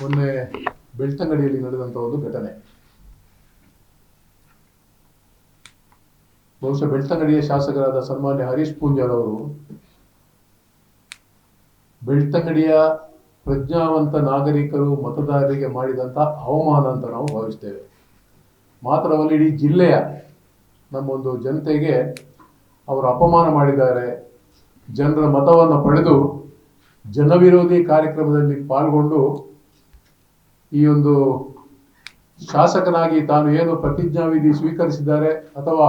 ಮೊನ್ನೆ ಬೆಳ್ತಂಗಡಿಯಲ್ಲಿ ನಡೆದಂತ ಒಂದು ಘಟನೆ. ಬಹುಶಃ ಬೆಳ್ತಂಗಡಿಯ ಶಾಸಕರಾದ ಸನ್ಮಾನ್ಯ ಹರೀಶ್ ಪೂಂಜಾರ್ ಅವರು ಬೆಳ್ತಂಗಡಿಯ ಪ್ರಜ್ಞಾವಂತ ನಾಗರಿಕರು ಮತದಾರರಿಗೆ ಮಾಡಿದಂತ ಅವಮಾನ ಅಂತ ನಾವು ಭಾವಿಸ್ತೇವೆ. ಮಾತ್ರವಲ್ಲ ಇಡೀ ಜಿಲ್ಲೆಯ ನಮ್ಮೊಂದು ಜನತೆಗೆ ಅವರು ಅಪಮಾನ ಮಾಡಿದ್ದಾರೆ. ಜನರ ಮತವನ್ನು ಪಡೆದು ಜನವಿರೋಧಿ ಕಾರ್ಯಕ್ರಮದಲ್ಲಿ ಪಾಲ್ಗೊಂಡು ಈ ಒಂದು ಶಾಸಕನಾಗಿ ತಾನು ಏನು ಪ್ರತಿಜ್ಞಾವಿಧಿ ಸ್ವೀಕರಿಸಿದ್ದಾರೆ ಅಥವಾ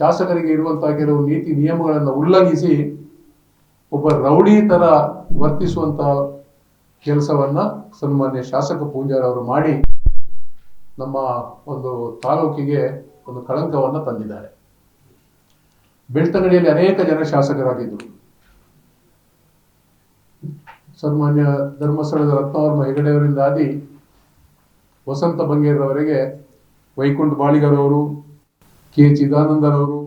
ಶಾಸಕರಿಗೆ ಇರುವಂತಹ ಕೆಲವು ನೀತಿ ನಿಯಮಗಳನ್ನು ಉಲ್ಲಂಘಿಸಿ ಒಬ್ಬ ರೌಡಿ ತರ ವರ್ತಿಸುವಂತಹ ಕೆಲಸವನ್ನ ಸನ್ಮಾನ್ಯ ಶಾಸಕ ಪೂಂಜಾರ್ ಅವರು ಮಾಡಿ ನಮ್ಮ ಒಂದು ತಾಲೂಕಿಗೆ ಒಂದು ಕಳಂಕವನ್ನು ತಂದಿದ್ದಾರೆ. ಬೆಳ್ತಂಗಡಿಯಲ್ಲಿ ಅನೇಕ ಜನ ಶಾಸಕರಾಗಿದ್ದರು. ಸನ್ಮಾನ್ಯ ಧರ್ಮಸ್ಥಳದ ರತ್ನವರ್ಮ ಹೆಗಡೆಯವರಿಂದ ಆದಿ ವಸಂತ ಬಂಗೇರವರೆಗೆ ವೈಕುಂಠ ಬಾಳಿಗರವರು, ಕೆ ಚಿದಾನಂದರವರು,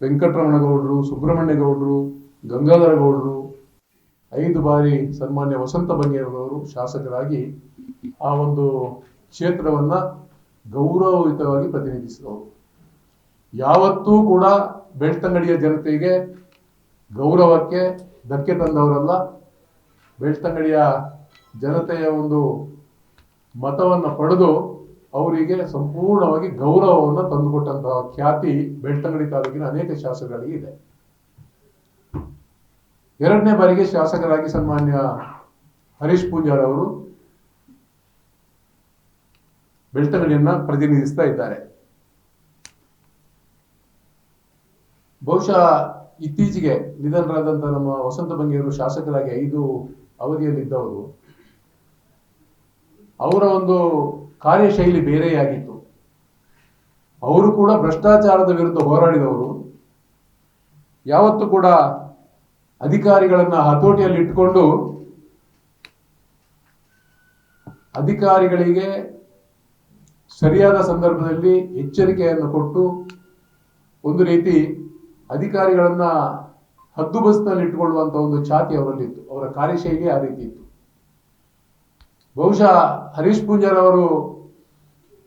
ವೆಂಕಟರಮಣಗೌಡರು ಸುಬ್ರಹ್ಮಣ್ಯ ಗೌಡರು ಗಂಗಾಧರ ಗೌಡರು ಐದು ಬಾರಿ ಸನ್ಮಾನ್ಯ ವಸಂತ ಬಂಗೇರವರು ಶಾಸಕರಾಗಿ ಆ ಒಂದು ಕ್ಷೇತ್ರವನ್ನು ಗೌರವಯುತವಾಗಿ ಪ್ರತಿನಿಧಿಸಿದವರು. ಯಾವತ್ತೂ ಕೂಡ ಬೆಳ್ತಂಗಡಿಯ ಜನತೆಗೆ ಗೌರವಕ್ಕೆ ಧಕ್ಕೆ ತಂದವರಲ್ಲ. ಬೆಳ್ತಂಗಡಿಯ ಜನತೆಯ ಒಂದು ಮತವನ್ನು ಪಡೆದು ಅವರಿಗೆ ಸಂಪೂರ್ಣವಾಗಿ ಗೌರವವನ್ನು ತಂದುಕೊಟ್ಟಂತಹ ಖ್ಯಾತಿ ಬೆಳ್ತಂಗಡಿ ತಾಲೂಕಿನ ಅನೇಕ ಶಾಸಕರಿಗೆ ಇದೆ. ಎರಡನೇ ಬಾರಿಗೆ ಶಾಸಕರಾಗಿ ಸನ್ಮಾನ್ಯ ಹರೀಶ್ ಪೂಜಾರ್ ಅವರು ಬೆಳ್ತಂಗಡಿಯನ್ನ ಪ್ರತಿನಿಧಿಸ್ತಾ ಇದ್ದಾರೆ. ಬಹುಶಃ ಇತ್ತೀಚೆಗೆ ನಿಧನರಾದಂತಹ ನಮ್ಮ ವಸಂತ ಬಂಗೇರು ಶಾಸಕರಾಗಿ ಐದು ಅವಧಿಯಲ್ಲಿದ್ದವರು, ಅವರ ಒಂದು ಕಾರ್ಯಶೈಲಿ ಬೇರೆಯಾಗಿತ್ತು. ಅವರು ಕೂಡ ಭ್ರಷ್ಟಾಚಾರದ ವಿರುದ್ಧ ಹೋರಾಡಿದವರು. ಯಾವತ್ತೂ ಕೂಡ ಅಧಿಕಾರಿಗಳನ್ನ ಹತೋಟಿಯಲ್ಲಿ ಇಟ್ಕೊಂಡು ಅಧಿಕಾರಿಗಳಿಗೆ ಸರಿಯಾದ ಸಂದರ್ಭದಲ್ಲಿ ಎಚ್ಚರಿಕೆಯನ್ನು ಕೊಟ್ಟು ಒಂದು ರೀತಿ ಅಧಿಕಾರಿಗಳನ್ನ ಹದ್ದುಬಸ್ತಿನಲ್ಲಿ ಇಟ್ಟುಕೊಳ್ಳುವಂತ ಒಂದು ಛಾತಿ ಅವರಲ್ಲಿತ್ತು. ಅವರ ಕಾರ್ಯಶೈಲಿ ಆ ರೀತಿ ಇತ್ತು. ಬಹುಶಃ ಹರೀಶ್ ಪೂಂಜಾರ್ ಅವರು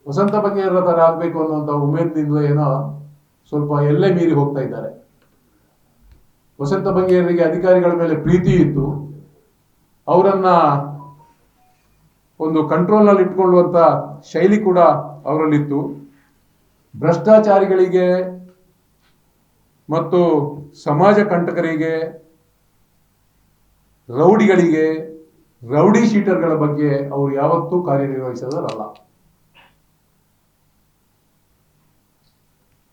ವಸಂತ ಬಗೆಯರ ತರ ಆಗ್ಬೇಕು ಅನ್ನುವಂತ ಉಮೇದಿನಿಂದ ಏನೋ ಸ್ವಲ್ಪ ಎಲ್ಲೇ ಮೀರಿ ಹೋಗ್ತಾ ಇದ್ದಾರೆ. ವಸಂತ ಬಂಗೇರಿಗೆ ಅಧಿಕಾರಿಗಳ ಮೇಲೆ ಪ್ರೀತಿ ಇತ್ತು. ಅವರನ್ನ ಒಂದು ಕಂಟ್ರೋಲ್ನಲ್ಲಿ ಇಟ್ಕೊಳ್ಳುವಂತ ಶೈಲಿ ಕೂಡ ಅವರಲ್ಲಿತ್ತು. ಭ್ರಷ್ಟಾಚಾರಿಗಳಿಗೆ ಮತ್ತು ಸಮಾಜ ಕಂಟಕರಿಗೆ, ರೌಡಿಗಳಿಗೆ, ರೌಡಿ ಶೀಟರ್ಗಳ ಬಗ್ಗೆ ಅವರು ಯಾವತ್ತೂ ಕಾರ್ಯನಿರ್ವಹಿಸೋದರಲ್ಲ.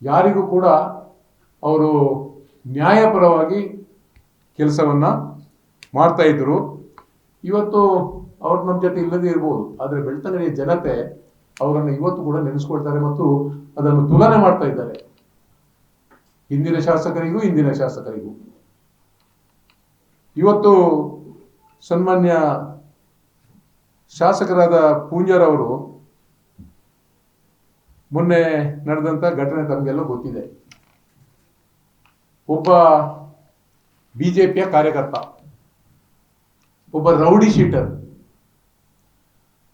ಯಾರಿಗೂ ಕೂಡ ಅವರು ನ್ಯಾಯಪರವಾಗಿ ಕೆಲಸವನ್ನ ಮಾಡ್ತಾ ಇದ್ರು. ಇವತ್ತು ಅವ್ರು ನಮ್ಮ ಜೊತೆ ಇಲ್ಲದೇ ಇರ್ಬೋದು, ಆದರೆ ಬೆಳ್ತಂಗಡಿಯ ಜನತೆ ಅವರನ್ನು ಇವತ್ತು ಕೂಡ ನೆನೆಸ್ಕೊಳ್ತಾರೆ ಮತ್ತು ಅದನ್ನು ತುಲನೆ ಮಾಡ್ತಾ ಇದ್ದಾರೆ. ಹಿಂದಿನ ಶಾಸಕರಿಗೂ, ಇಂದಿನ ಶಾಸಕರಿಗೂ. ಇವತ್ತು ಸನ್ಮಾನ್ಯ ಶಾಸಕರಾದ ಪೂಂಜಾರ್ ಅವರು ಮೊನ್ನೆ ನಡೆದಂತ ಘಟನೆ ತಮಗೆಲ್ಲ ಗೊತ್ತಿದೆ. ಒಬ್ಬ ಬಿಜೆಪಿಯ ಕಾರ್ಯಕರ್ತ, ಒಬ್ಬ ರೌಡಿ ಶೀಟರ್,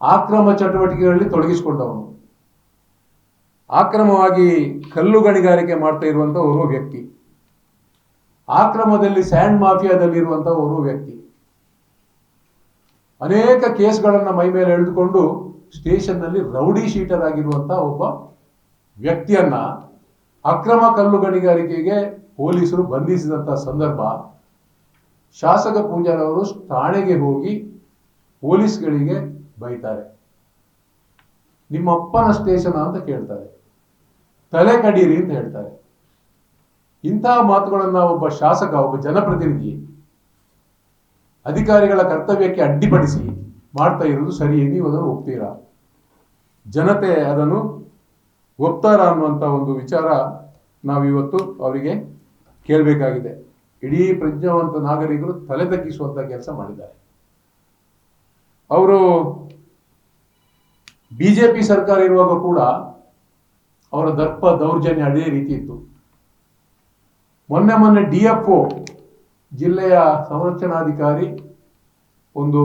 ಆಕ್ರಮ ಚಟುವಟಿಕೆಗಳಲ್ಲಿ ತೊಡಗಿಸಿಕೊಂಡವನು. ಆಕ್ರಮವಾಗಿ ಕಲ್ಲು ಗಣಿಗಾರಿಕೆ ಮಾಡ್ತಾ ಇರುವಂತ ಓರ್ವ ವ್ಯಕ್ತಿ. ಆಕ್ರಮದಲ್ಲಿ ಸ್ಯಾಂಡ್ ಮಾಫಿಯಾದಲ್ಲಿ ಇರುವಂತ ಓರ್ವ ವ್ಯಕ್ತಿ. ಅನೇಕ ಕೇಸ್ಗಳನ್ನ ಮೈ ಮೇಲೆ ಎಳೆದುಕೊಂಡು ಸ್ಟೇಷನ್ನಲ್ಲಿ ರೌಡಿ ಶೀಟರ್ ಆಗಿರುವಂತ ಒಬ್ಬ ವ್ಯಕ್ತಿಯನ್ನ ಅಕ್ರಮ ಕಲ್ಲು ಗಣಿಗಾರಿಕೆಗೆ ಪೊಲೀಸರು ಬಂಧಿಸಿದಂತ ಸಂದರ್ಭ. ಶಾಸಕ ಪೂಜಾರವರು ಠಾಣೆಗೆ ಹೋಗಿ ಪೊಲೀಸ್ಗಳಿಗೆ ಬೈತಾರೆ. ನಿಮ್ಮಪ್ಪನ ಸ್ಟೇಷನ್ ಅಂತ ಕೇಳ್ತಾರೆ. ತಲೆ ಕಡೀರಿ ಅಂತ ಹೇಳ್ತಾರೆ. ಇಂತಹ ಮಾತುಗಳನ್ನು ಒಬ್ಬ ಶಾಸಕ, ಒಬ್ಬ ಜನಪ್ರತಿನಿಧಿ ಅಧಿಕಾರಿಗಳ ಕರ್ತವ್ಯಕ್ಕೆ ಅಡ್ಡಿಪಡಿಸಿ ಮಾಡ್ತಾ ಇರೋದು ಸರಿ ನೀವು ಅದನ್ನು ಒಪ್ತೀರಾ? ಜನತೆ ಅದನ್ನು ಒಪ್ತಾರ ಅನ್ನುವಂತ ಒಂದು ವಿಚಾರ ನಾವಿವತ್ತು ಅವರಿಗೆ ಕೇಳಬೇಕಾಗಿದೆ. ಇಡೀ ಪ್ರಜ್ಞಾವಂತ ನಾಗರಿಕರು ತಲೆ ತಗ್ಗಿಸುವಂಥ ಕೆಲಸ ಮಾಡಿದ್ದಾರೆ. ಅವರು ಬಿಜೆಪಿ ಸರ್ಕಾರ ಇರುವಾಗ ಕೂಡ ಅವರ ದರ್ಪ ದೌರ್ಜನ್ಯ ಅದೇ ರೀತಿ ಇತ್ತು. ಮೊನ್ನೆ ಮೊನ್ನೆ ಡಿ ಎಫ್ ಜಿಲ್ಲೆಯ ಸಂರಕ್ಷಣಾಧಿಕಾರಿ ಒಂದು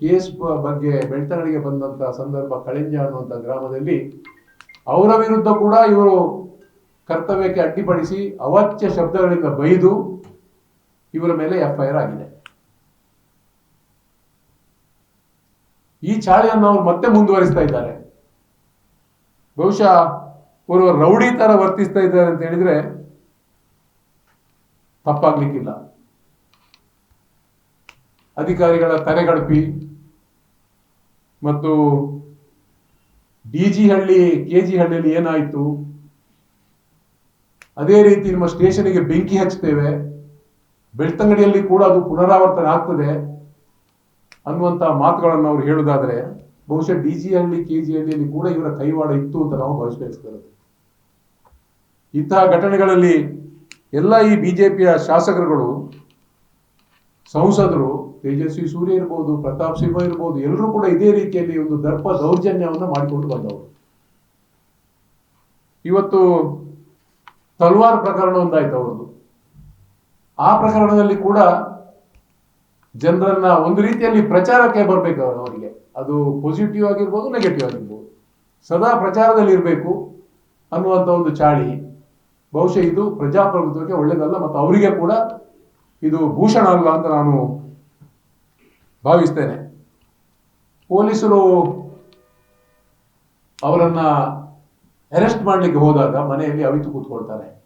ಕೇಸ್ ಬಗ್ಗೆ ಬೆಳ್ತಂಗಡಿಗೆ ಬಂದಂತ ಸಂದರ್ಭ ಕಳೆಂಜ ಅನ್ನುವಂಥ ಗ್ರಾಮದಲ್ಲಿ ಅವರ ವಿರುದ್ಧ ಕೂಡ ಇವರು ಕರ್ತವ್ಯಕ್ಕೆ ಅಡ್ಡಿಪಡಿಸಿ ಅವಾಚ್ಯ ಶಬ್ದಗಳಿಂದ ಬೈದು ಇವರ ಮೇಲೆ ಎಫ್ಐಆರ್ ಆಗಿದೆ. ಈ ಚಾಳಿಯನ್ನು ಅವರು ಮತ್ತೆ ಮುಂದುವರಿಸ್ತಾ ಇದ್ದಾರೆ. ಬಹುಶಃ ಅವರು ರೌಡಿ ತರ ವರ್ತಿಸ್ತಾ ಇದ್ದಾರೆ ಅಂತ ಹೇಳಿದ್ರೆ ತಪ್ಪಾಗ್ಲಿಕ್ಕಿಲ್ಲ. ಅಧಿಕಾರಿಗಳ ತಲೆಗಡಪಿ ಮತ್ತು D G Halli, K G ಹಳ್ಳಿಯಲ್ಲಿ ಏನಾಯಿತು? ಅದೇ ರೀತಿ ನಿಮ್ಮ ಸ್ಟೇಷನ್ಗೆ ಬೆಂಕಿ ಹಚ್ತೇವೆ ಬೆಳ್ತಂಗಡಿಯಲ್ಲಿ ಕೂಡ ಅದು ಪುನರಾವರ್ತನೆ ಆಗ್ತದೆ. ಅನ್ನುವಂತ ಮಾತುಗಳನ್ನು ಅವ್ರು ಹೇಳುದಾದ್ರೆ, ಬಹುಶಃ D G Halli K G ಹಳ್ಳಿಯಲ್ಲಿ ಕೂಡ ಇವರ ಕೈವಾಡ ಇತ್ತು ಅಂತ ನಾವು ಭಾವಿಸಬೇಕಾಗ್ತದೆ ಇಂತಹ ಘಟನೆಗಳಲ್ಲಿ ಎಲ್ಲ ಈ ಬಿಜೆಪಿಯ ಶಾಸಕರುಗಳು, ಸಂಸದರು, ತೇಜಸ್ವಿ ಸೂರ್ಯ ಇರ್ಬೋದು, ಪ್ರತಾಪ್ ಸಿಂಹ ಇರ್ಬೋದು, ಎಲ್ಲರೂ ಕೂಡ ಇದೇ ರೀತಿಯಲ್ಲಿ ಒಂದು ದರ್ಪ ದೌರ್ಜನ್ಯವನ್ನು ಮಾಡಿಕೊಂಡು ಬಂದವರು. ಇವತ್ತು ತಲ್ವಾರ್ ಪ್ರಕರಣ ಒಂದಾಯ್ತು ಅವ್ರದ್ದು. ಆ ಪ್ರಕರಣದಲ್ಲಿ ಕೂಡ ಜನರನ್ನ ಒಂದು ರೀತಿಯಲ್ಲಿ ಪ್ರಚಾರಕ್ಕೆ ಬರಬೇಕು ಅವರಿಗೆ. ಅದು ಪಾಸಿಟಿವ್ ಆಗಿರ್ಬೋದು ನೆಗೆಟಿವ್ ಆಗಿರ್ಬೋದು. ಸದಾ ಪ್ರಚಾರದಲ್ಲಿ ಇರಬೇಕು ಅನ್ನುವಂಥ ಒಂದು ಚಾಳಿ. ಬಹುಶಃ ಇದು ಪ್ರಜಾಪ್ರಭುತ್ವಕ್ಕೆ ಒಳ್ಳೇದಲ್ಲ ಮತ್ತು ಅವರಿಗೆ ಕೂಡ ಇದು ಭೂಷಣ ಅಲ್ಲ ಅಂತ ನಾನು ಭಾವಿಸ್ತೇನೆ. ಪೊಲೀಸರು ಅವರನ್ನ ಅರೆಸ್ಟ್ ಮಾಡಲಿಕ್ಕೆ ಹೋದಾಗ ಮನೆಯಲ್ಲಿ ಅವಿತು ಕೂತ್ಕೊಳ್ತಾರೆ.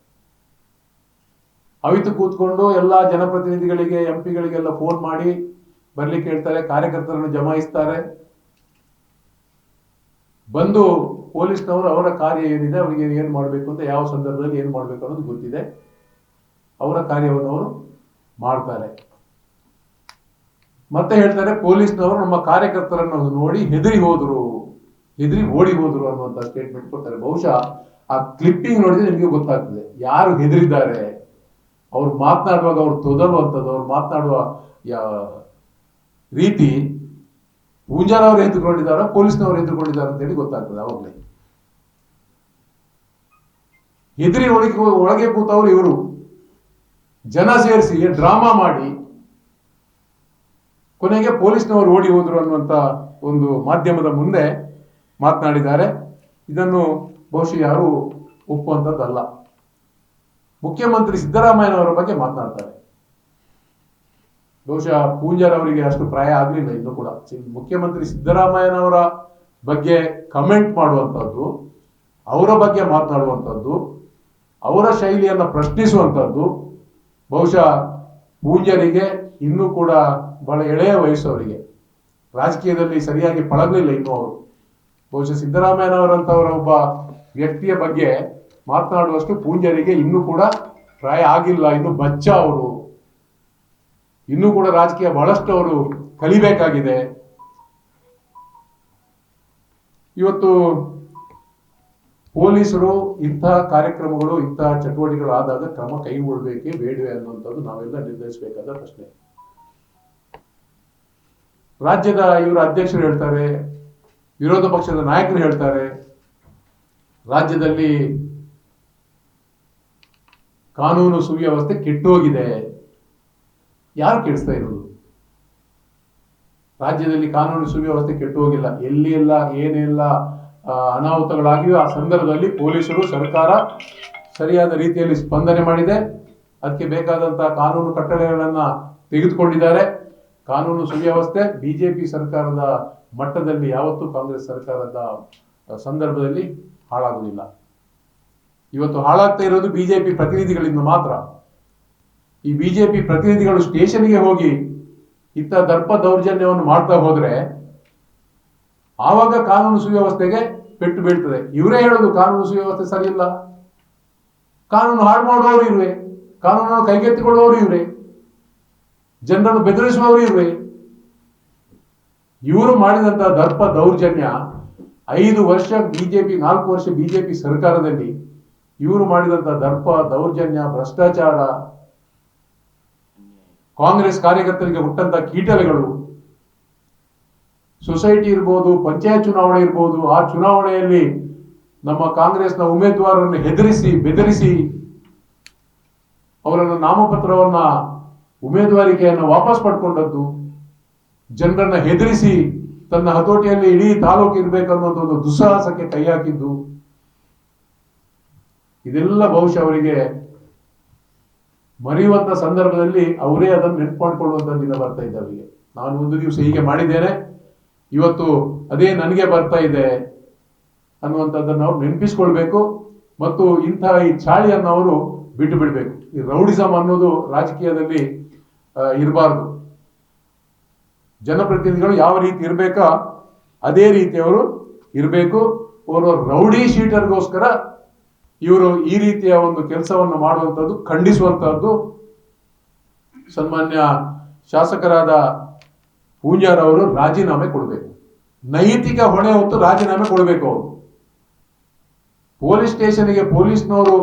ಅವಿತು ಕೂತ್ಕೊಂಡು ಎಲ್ಲ ಜನಪ್ರತಿನಿಧಿಗಳಿಗೆ ಎಂ ಪಿಗಳಿಗೆಲ್ಲ ಫೋನ್ ಮಾಡಿ ಬರ್ಲಿಕ್ಕೆ ಹೇಳ್ತಾರೆ ಕಾರ್ಯಕರ್ತರನ್ನು ಜಮಾಯಿಸ್ತಾರೆ. ಬಂದು ಪೊಲೀಸ್ನವರು ಅವರ ಕಾರ್ಯ ಏನಿದೆ, ಅವರಿಗೆ ಏನು ಮಾಡಬೇಕು ಅಂತ, ಯಾವ ಸಂದರ್ಭದಲ್ಲಿ ಏನು ಮಾಡಬೇಕು ಅನ್ನೋದು ಗೊತ್ತಿದೆ. ಅವರ ಕಾರ್ಯವನ್ನು ಅವರು ಮಾಡ್ತಾರೆ. ಮತ್ತೆ ಹೇಳ್ತಾರೆ, ಪೊಲೀಸ್ನವರು ನಮ್ಮ ಕಾರ್ಯಕರ್ತರನ್ನು ನೋಡಿ ಹೆದರಿ ಹೋದ್ರು, ಹೆದರಿ ಓಡಿ ಹೋದ್ರು ಅನ್ನುವಂತ ಸ್ಟೇಟ್ಮೆಂಟ್ ಕೊಡ್ತಾರೆ. ಬಹುಶಃ ಆ ಕ್ಲಿಪ್ಪಿಂಗ್ ನೋಡಿದ್ರೆ ನಿಮಗೆ ಗೊತ್ತಾಗ್ತದೆ. ಯಾರು ಹೆದರಿದ್ದಾರೆ? ಅವ್ರು ಮಾತನಾಡುವಾಗ ಅವ್ರು ತೊದರುವಂಥದ್ದು, ಅವ್ರು ಮಾತನಾಡುವ ರೀತಿ ಪೂಂಜಾರವ್ರು ಎದ್ದುಕೊಂಡಿದ್ದಾರ, ಪೊಲೀಸ್ನವ್ರು ಎದ್ದುಕೊಂಡಿದ್ದಾರೆ ಅಂತ ಹೇಳಿ ಗೊತ್ತಾಗ್ತದೆ ಅವಾಗಲೇ. ಹೆದರಿ ಒಳಗೆ ಒಳಗೆ ಕೂತವ್ರು ಇವರು. ಜನ ಸೇರಿಸಿ ಡ್ರಾಮಾ ಮಾಡಿ ಕೊನೆಗೆ ಪೊಲೀಸ್ನವರು ಓಡಿ ಹೋದ್ರು ಅನ್ನುವಂತ ಒಂದು ಮಾಧ್ಯಮದ ಮುಂದೆ ಮಾತನಾಡಿದ್ದಾರೆ. ಇದನ್ನು ಬಹುಶಃ ಯಾರು ಒಪ್ಪುವಂಥದ್ದಲ್ಲ. ಮುಖ್ಯಮಂತ್ರಿ ಸಿದ್ದರಾಮಯ್ಯನವರ ಬಗ್ಗೆ ಮಾತನಾಡ್ತಾರೆ. ಬಹುಶಃ ಪೂಂಜಾರ್ ಅವರಿಗೆ ಅಷ್ಟು ಪ್ರಾಯ ಆಗಲಿಲ್ಲ ಇನ್ನು ಕೂಡ. ಮುಖ್ಯಮಂತ್ರಿ ಸಿದ್ದರಾಮಯ್ಯನವರ ಬಗ್ಗೆ ಕಮೆಂಟ್ ಮಾಡುವಂಥದ್ದು, ಅವರ ಬಗ್ಗೆ ಮಾತನಾಡುವಂಥದ್ದು, ಅವರ ಶೈಲಿಯನ್ನು ಪ್ರಶ್ನಿಸುವಂಥದ್ದು, ಬಹುಶಃ ಪೂಂಜರಿಗೆ ಇನ್ನೂ ಕೂಡ ಬಹಳ ಎಳೆಯ ವಯಸ್ಸವರಿಗೆ. ರಾಜಕೀಯದಲ್ಲಿ ಸರಿಯಾಗಿ ಪಳಗಲಿಲ್ಲ ಇನ್ನು ಅವರು. ಬಹುಶಃ ಸಿದ್ದರಾಮಯ್ಯನವರಂತವರ ಒಬ್ಬ ವ್ಯಕ್ತಿಯ ಬಗ್ಗೆ ಮಾತನಾಡುವಷ್ಟು ಪೂಂಜರಿಗೆ ಇನ್ನೂ ಕೂಡ ಪ್ರಾಯ ಆಗಿಲ್ಲ, ಇನ್ನು ಬಚ್ಚ ಅವರು. ಇನ್ನೂ ಕೂಡ ರಾಜಕೀಯ ಬಹಳಷ್ಟು ಅವರು ಕಲಿಬೇಕಾಗಿದೆ. ಇವತ್ತು ಪೊಲೀಸರು ಇಂತಹ ಕಾರ್ಯಕ್ರಮಗಳು ಇಂತಹ ಚಟುವಟಿಕೆಗಳು ಆದಾಗ ಕ್ರಮ ಕೈಗೊಳ್ಳಬೇಕೇ ಬೇಡವೆ ಅನ್ನುವಂಥದ್ದು ನಾವೆಲ್ಲ ನಿರ್ಧರಿಸಬೇಕಾದ ಪ್ರಶ್ನೆ. ರಾಜ್ಯದ ಇವರ ಅಧ್ಯಕ್ಷರು ಹೇಳ್ತಾರೆ, ವಿರೋಧ ಪಕ್ಷದ ನಾಯಕರು ಹೇಳ್ತಾರೆ, ರಾಜ್ಯದಲ್ಲಿ ಕಾನೂನು ಸುವ್ಯವಸ್ಥೆ ಕೆಟ್ಟೋಗಿದೆ. ಯಾರು ಕೆಡಿಸ್ತಾ ಇರೋದು? ರಾಜ್ಯದಲ್ಲಿ ಕಾನೂನು ಸುವ್ಯವಸ್ಥೆ ಕೆಟ್ಟು ಹೋಗಿಲ್ಲ ಎಲ್ಲಿ ಎಲ್ಲ ಏನೆಲ್ಲ ಅನಾಹುತಗಳಾಗಿವೆ, ಆ ಸಂದರ್ಭದಲ್ಲಿ ಪೊಲೀಸರು ಸರ್ಕಾರ ಸರಿಯಾದ ರೀತಿಯಲ್ಲಿ ಸ್ಪಂದನೆ ಮಾಡಿದೆ. ಅದಕ್ಕೆ ಬೇಕಾದಂತಹ ಕಾನೂನು ಕಟ್ಟಳೆಗಳನ್ನ ತೆಗೆದುಕೊಂಡಿದ್ದಾರೆ. ಕಾನೂನು ಸುವ್ಯವಸ್ಥೆ ಬಿಜೆಪಿ ಸರ್ಕಾರದ ಮಟ್ಟದಲ್ಲಿ, ಯಾವತ್ತೂ ಕಾಂಗ್ರೆಸ್ ಸರ್ಕಾರದ ಸಂದರ್ಭದಲ್ಲಿ ಹಾಳಾಗುವುದಿಲ್ಲ. ಇವತ್ತು ಹಾಳಾಗ್ತಾ ಇರೋದು ಬಿಜೆಪಿ ಪ್ರತಿನಿಧಿಗಳಿಂದ ಮಾತ್ರ. ಈ ಬಿಜೆಪಿ ಪ್ರತಿನಿಧಿಗಳು ಸ್ಟೇಷನ್ಗೆ ಹೋಗಿ ಇತ್ತ ದರ್ಪ ದೌರ್ಜನ್ಯವನ್ನು ಮಾಡ್ತಾ ಹೋದ್ರೆ ಆವಾಗ ಕಾನೂನು ಸುವ್ಯವಸ್ಥೆಗೆ ಪೆಟ್ಟು ಬೀಳ್ತದೆ. ಇವರೇ ಹೇಳೋದು ಕಾನೂನು ಸುವ್ಯವಸ್ಥೆ ಸರಿ ಇಲ್ಲ ಕಾನೂನು ಹಾಳು ಮಾಡುವವರು ಇರುವೆ, ಕಾನೂನನ್ನು ಕೈಗೆತ್ತಿಕೊಳ್ಳುವವರು ಇವ್ರೆ ಜನರನ್ನು ಬೆದರಿಸುವವರು ಇರುವೆ. ಇವರು ಮಾಡಿದಂತ ದರ್ಪ ದೌರ್ಜನ್ಯ ಐದು ವರ್ಷ ಬಿಜೆಪಿ, ನಾಲ್ಕು ವರ್ಷ ಬಿಜೆಪಿ ಸರ್ಕಾರದಲ್ಲಿ ಇವರು ಮಾಡಿದಂತ ದರ್ಪ, ದೌರ್ಜನ್ಯ, ಭ್ರಷ್ಟಾಚಾರ, ಕಾಂಗ್ರೆಸ್ ಕಾರ್ಯಕರ್ತರಿಗೆ ಹುಟ್ಟಂತ ಕೀಟಲೆಗಳು, ಸೊಸೈಟಿ ಇರ್ಬೋದು, ಪಂಚಾಯತ್ ಚುನಾವಣೆ ಇರ್ಬೋದು, ಆ ಚುನಾವಣೆಯಲ್ಲಿ ನಮ್ಮ ಕಾಂಗ್ರೆಸ್ನ ಉಮೇದುವಾರರನ್ನು ಹೆದರಿಸಿ, ಬೆದರಿಸಿ ಅವರನ್ನು ನಾಮಪತ್ರವನ್ನ, ಉಮೇದುವಾರಿಕೆಯನ್ನು ವಾಪಸ್ ಪಡ್ಕೊಂಡದ್ದು, ಜನರನ್ನ ಹೆದರಿಸಿ ತನ್ನ ಹತೋಟಿಯಲ್ಲಿ ಇಡೀ ತಾಲೂಕು ಒಂದು ದುಸ್ಸಾಹಸಕ್ಕೆ ಕೈ ಹಾಕಿದ್ದು ಇದೆಲ್ಲ ಬಹುಶಃ ಅವರಿಗೆ ಮರೆಯುವಂತ ಸಂದರ್ಭದಲ್ಲಿ ಅವರೇ ಅದನ್ನು ನೆನ್ಪು ಮಾಡ್ಕೊಳ್ಳುವಂತ ದಿನ ಬರ್ತಾ ಇದೆ ಅವರಿಗೆ. ನಾನು ಒಂದು ದಿವಸ ಹೀಗೆ ಮಾಡಿದ್ದೇನೆ, ಇವತ್ತು ಅದೇ ನನಗೆ ಬರ್ತಾ ಇದೆ ಅನ್ನುವಂಥದ್ದನ್ನು ಅವ್ರು ನೆನಪಿಸ್ಕೊಳ್ಬೇಕು ಮತ್ತು ಇಂಥ ಈ ಚಾಳಿಯನ್ನು ಅವರು ಬಿಟ್ಟು ಬಿಡಬೇಕು. ಈ ರೌಡಿಸಮ್ ಅನ್ನೋದು ರಾಜಕೀಯದಲ್ಲಿ ಇರಬಾರ್ದು. ಜನಪ್ರತಿನಿಧಿಗಳು ಯಾವ ರೀತಿ ಇರಬೇಕಾ, ಅದೇ ರೀತಿ ಅವರು ಇರಬೇಕು. ಅವರು ರೌಡಿ ಶೀಟರ್ಗೋಸ್ಕರ ಇವರು ಈ ರೀತಿಯ ಒಂದು ಕೆಲಸವನ್ನು ಮಾಡುವಂಥದ್ದು ಖಂಡಿಸುವಂತಹದ್ದು ಸನ್ಮಾನ್ಯ ಶಾಸಕರಾದ ಪೂಂಜಾರ್ ಅವರು ರಾಜೀನಾಮೆ ಕೊಡಬೇಕು. ನೈತಿಕ ಹೊಣೆ ಹೊತ್ತು ರಾಜೀನಾಮೆ ಕೊಡಬೇಕು ಅವರು. ಪೊಲೀಸ್ ಸ್ಟೇಷನ್ಗೆ ಪೊಲೀಸ್ನವರು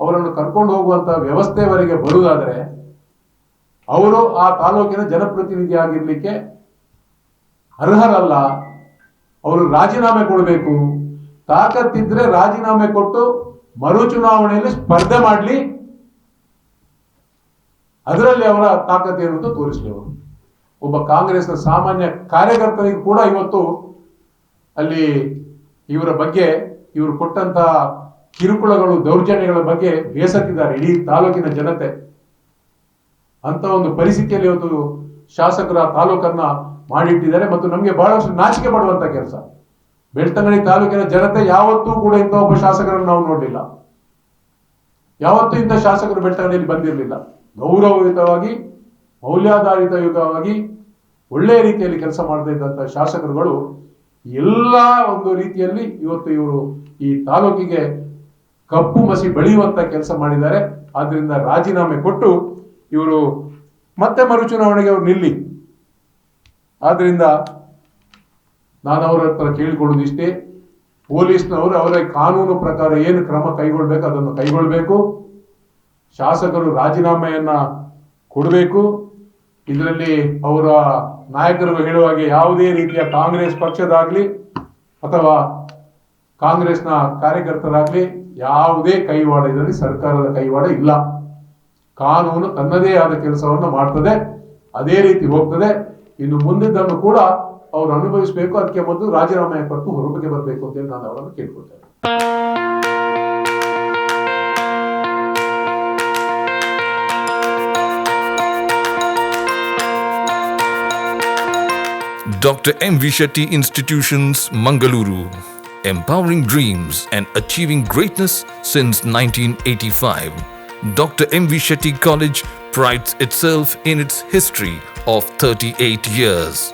ಅವರನ್ನು ಕರ್ಕೊಂಡು ಹೋಗುವಂತಹ ವ್ಯವಸ್ಥೆವರೆಗೆ ಬರುವುದಾದರೆ, ಅವರು ಆ ತಾಲೂಕಿನ ಜನಪ್ರತಿನಿಧಿ ಆಗಿರ್ಲಿಕ್ಕೆ ಅರ್ಹರಲ್ಲ. ಅವರು ರಾಜೀನಾಮೆ ಕೊಡಬೇಕು. ತಾಕತ್ತಿದ್ರೆ ರಾಜೀನಾಮೆ ಕೊಟ್ಟು ಮರು ಚುನಾವಣೆಯಲ್ಲಿ ಸ್ಪರ್ಧೆ ಮಾಡಲಿ. ಅದರಲ್ಲಿ ಅವರ ತಾಕತ್ತು ಏನು ಅಂತ ತೋರಿಸಲಿ ಅವರು. ಒಬ್ಬ ಕಾಂಗ್ರೆಸ್ನ ಸಾಮಾನ್ಯ ಕಾರ್ಯಕರ್ತರಿಗೆ ಕೂಡ ಇವತ್ತು ಅಲ್ಲಿ ಇವರ ಬಗ್ಗೆ, ಇವರು ಕೊಟ್ಟಂತಹ ಕಿರುಕುಳಗಳು, ದೌರ್ಜನ್ಯಗಳ ಬಗ್ಗೆ ಬೇಸತ್ತಿದ್ದಾರೆ ಇಡೀ ತಾಲೂಕಿನ ಜನತೆ. ಅಂತ ಒಂದು ಪರಿಸ್ಥಿತಿಯಲ್ಲಿ ಇವತ್ತು ಶಾಸಕರ ತಾಲೂಕನ್ನ ಮಾಡಿಟ್ಟಿದ್ದಾರೆ ಮತ್ತು ನಮಗೆ ಬಹಳಷ್ಟು ನಾಚಿಕೆ ಪಡುವಂತ ಕೆಲಸ. ಬೆಳ್ತಂಗಡಿ ತಾಲೂಕಿನ ಜನತೆ ಯಾವತ್ತೂ ಕೂಡ ಇಂಥ ಒಬ್ಬ ಶಾಸಕರನ್ನು ನಾವು ನೋಡಲಿಲ್ಲ. ಯಾವತ್ತೂ ಇಂಥ ಶಾಸಕರು ಬೆಳ್ತಂಗಡಿಯಲ್ಲಿ ಬಂದಿರಲಿಲ್ಲ. ಗೌರವಯುತವಾಗಿ, ಮೌಲ್ಯಾಧಾರಿತಯುತವಾಗಿ ಒಳ್ಳೆಯ ರೀತಿಯಲ್ಲಿ ಕೆಲಸ ಮಾಡದೇ ಇದ್ದಂಥ ಶಾಸಕರುಗಳು ಎಲ್ಲ ಒಂದು ರೀತಿಯಲ್ಲಿ ಇವತ್ತು ಇವರು ಈ ತಾಲೂಕಿಗೆ ಕಪ್ಪು ಮಸಿ ಬೆಳೆಯುವಂತ ಕೆಲಸ ಮಾಡಿದ್ದಾರೆ. ಆದ್ರಿಂದ ರಾಜೀನಾಮೆ ಕೊಟ್ಟು ಇವರು ಮತ್ತೆ ಮರುಚುನಾವಣೆಗೆ ಅವರು ನಿಲ್ಲಿ. ಆದ್ರಿಂದ ನಾನು ಅವರ ಹತ್ರ ಕೇಳಿಕೊಳ್ಳೋದು ಇಷ್ಟೇ. ಪೊಲೀಸ್ನವರು ಅವರ ಕಾನೂನು ಪ್ರಕಾರ ಏನು ಕ್ರಮ ಕೈಗೊಳ್ಬೇಕು, ಅದನ್ನು ಕೈಗೊಳ್ಬೇಕು. ಶಾಸಕರು ರಾಜೀನಾಮೆಯನ್ನ ಕೊಡಬೇಕು. ಇದರಲ್ಲಿ ಅವರ ನಾಯಕರು ಹೇಳುವ ಹಾಗೆ ಯಾವುದೇ ರೀತಿಯ ಕಾಂಗ್ರೆಸ್ ಪಕ್ಷದಾಗ್ಲಿ ಅಥವಾ ಕಾಂಗ್ರೆಸ್ನ ಕಾರ್ಯಕರ್ತರಾಗ್ಲಿ ಯಾವುದೇ ಕೈವಾಡ ಇದರಲ್ಲಿ ಸರ್ಕಾರದ ಕೈವಾಡ ಇಲ್ಲ. ಕಾನೂನು ತನ್ನದೇ ಆದ ಕೆಲಸವನ್ನು ಮಾಡ್ತದೆ, ಅದೇ ರೀತಿ ಹೋಗ್ತದೆ. ಇನ್ನು ಮುಂದಿದ್ದನ್ನು ಕೂಡ ಅವರು ಅನುಭವಿಸಬೇಕು ಅದಕ್ಕೆ ಮೊದಲು ರಾಜೀನಾಮೆ ಕೊಟ್ಟು ಹೊರಬಿಗೆ ಬರಬೇಕು ಅಂತೇಳಿ ನಾನು ಅವರನ್ನು ಕೇಳ್ಕೊಳ್ತೇನೆ Dr. M. V. Shetty Institutions, Mangaluru. Empowering dreams and achieving greatness since 1985. Dr. M. V. Shetty College prides itself in its history of 38 years.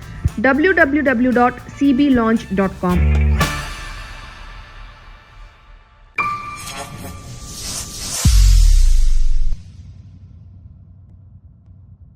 www.cblaunch.com.